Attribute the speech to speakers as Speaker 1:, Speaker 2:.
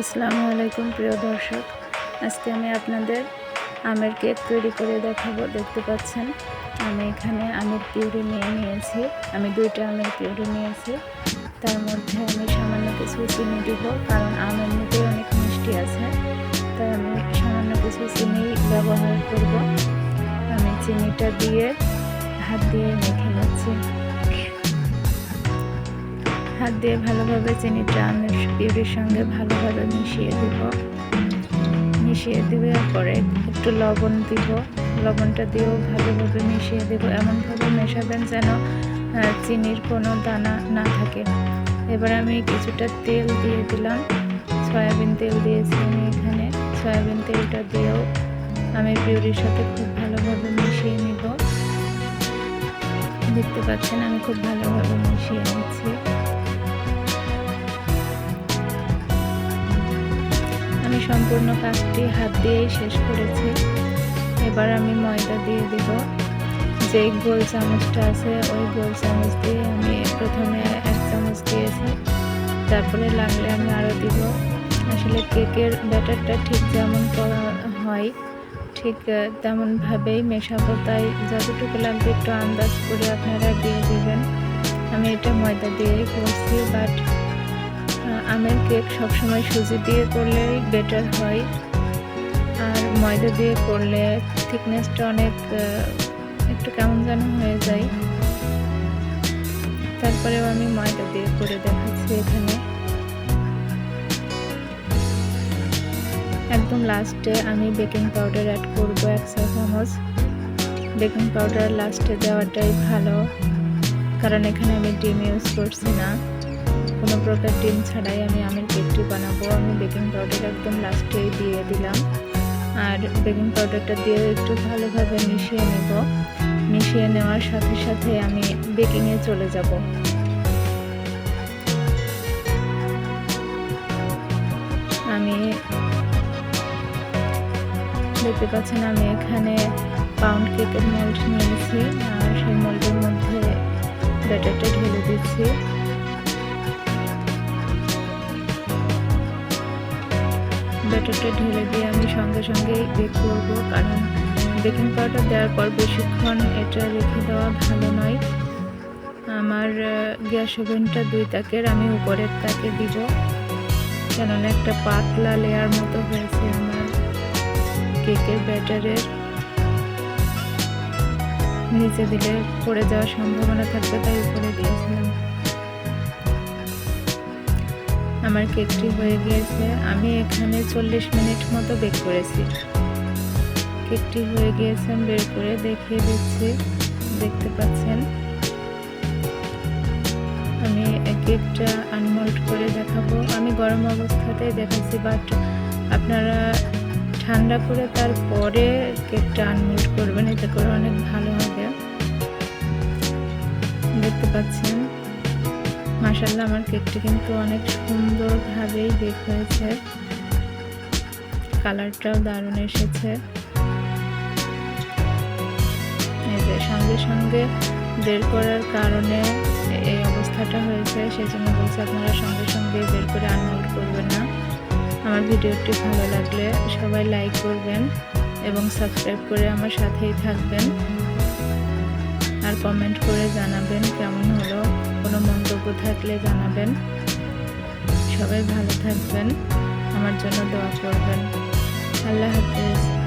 Speaker 1: আসসালামু আলাইকুম, প্রিয় দর্শক। আজকে আমি আপনাদের আমের কেক তৈরি করে দেখাবো। দেখতে পাচ্ছেন, আমি এখানে আমের পিউরি নিয়ে নিয়েছি। আমি দুইটা আমের পিউরি নিয়েছি। তার মধ্যে আমি সামান্য কিছু চিনি দিব, কারণ আমের এমনিতেই অনেক মিষ্টি আছে। তাই আমি সামান্য কিছু চিনি ব্যবহার করব। আমি চিনিটা দিয়ে হাত দিয়ে মেখে নিচ্ছি। হাত দিয়ে ভালোভাবে চিনিটা আমের পিউরির সঙ্গে ভালোভাবে মিশিয়ে দিব। মিশিয়ে দেওয়ার পরে একটু লবণ দিব। লবণটা দিয়েও ভালোভাবে মিশিয়ে দেব। এমনভাবে মেশাবেন যেন চিনির কোনো দানা না থাকে। এবার আমি কিছুটা তেল দিয়ে দিলাম। সয়াবিন তেল দিয়েছি আমি এখানে। সয়াবিন তেলটা দিয়েও আমি পিউরির সাথে খুব ভালোভাবে মিশিয়ে নিব। দেখতে পাচ্ছেন, আমি খুব ভালোভাবে মিশিয়ে নিচ্ছি। আমি সম্পূর্ণ কাজটি হাত দিয়েই শেষ করেছি। এবার আমি ময়দা দিয়ে দিব। যে গোল চামচটা আছে, ওই গোল চামচ দিয়ে আমি প্রথমে এক চামচ দিয়েছি। তারপরে লাগলে আমি আরও দিব। আসলে কেকের ব্যাটারটা ঠিক যেমন করা হয়, ঠিক তেমনভাবেই মেশাবো। তাই যতটুকু লাগবে একটু আন্দাজ করে আপনারা দিয়ে দেবেন। আমি এটা ময়দা দিয়েই করছি বাট আমের কেক সবসময় সুজি দিয়ে করলেই বেটার হয়। আর ময়দা দিয়ে করলে থিকনেসটা অনেক একটু কেমন যেন হয়ে যায়। তারপরেও আমি ময়দা দিয়ে করে দেখাচ্ছি এখানে। একদম লাস্টে আমি বেকিং পাউডার অ্যাড করব এক চা চামচ। বেকিং পাউডার লাস্টে দেওয়াটাই ভালো, কারণ এখানে আমি ডিম ইউজ করছি না। কোনো প্রকার ডিম ছাড়াই আমি আমের কেকটি বানাবো। আমি বেকিং পাউডার একদম লাস্টেই দিয়ে দিলাম। আর বেকিং পাউডারটা দিয়ে একটু ভালোভাবে মিশিয়ে নেব। মিশিয়ে নেওয়ার সাথে সাথে আমি বেকিংয়ে চলে যাব। আমি দেখতে পাচ্ছেন আমি এখানে পাউন্ড কেকের মোল্ড নিয়েছি। আর সেই মোল্ডের মধ্যে ব্যাটারটা ঢেলে দিচ্ছি। ব্যাটারটা ঢেলে দিয়ে আমি সঙ্গে সঙ্গে বেক করব, কারণ বেকিং পাউডার দেওয়ার পর বেশিক্ষণ এটা রেখে দেওয়া ভালো নয়। আমার গ্যাস ওভেনটা দুই তাকের, আমি উপরের তাকে দিব। কেননা একটা পাতলা লেয়ার মতো হয়েছে আমার কেকের ব্যাটারের। নিচে দিলে পড়ে যাওয়ার সম্ভাবনা থাকবে, তাই উপরে দিয়েছিলাম। আমার কেকটি হয়ে গিয়েছে। আমি এখানে চল্লিশ মিনিট মতো বেক করেছি। কেকটি হয়ে গিয়েছে, আমি বের করে দেখিয়ে দিচ্ছি। দেখতে পাচ্ছেন? আমি কেকটা আনমোল্ড করে দেখাবো। আমি গরম অবস্থাতেই দেখাচ্ছি বাট আপনারা ঠান্ডা করে তারপরে কেকটা আনমোল্ড করবেন। এতে করে অনেক ভালো হবে। দেখতে পাচ্ছেন? মাসাল্লাহ আমার কেকটি কিন্তু অনেক সুন্দরভাবেই বেক হয়েছে। কালারটাও দারুণ এসেছে। সঙ্গে সঙ্গে বের করার কারণে এই অবস্থাটা হয়েছে সেই জন্য বলছি আপনারা সঙ্গে সঙ্গে বের করে আনলোড করবেন না। আমার ভিডিওটি ভালো লাগলে সবাই লাইক করবেন এবং সাবস্ক্রাইব করে আমার সাথেই থাকবেন। আর কমেন্ট করে জানাবেন কেমন হলো। কোনো মন্তব্য থাকলে জানাবেন। সবাই ভালো থাকবেন। আমার জন্য দোয়া করবেন। আল্লাহ হাফেজ।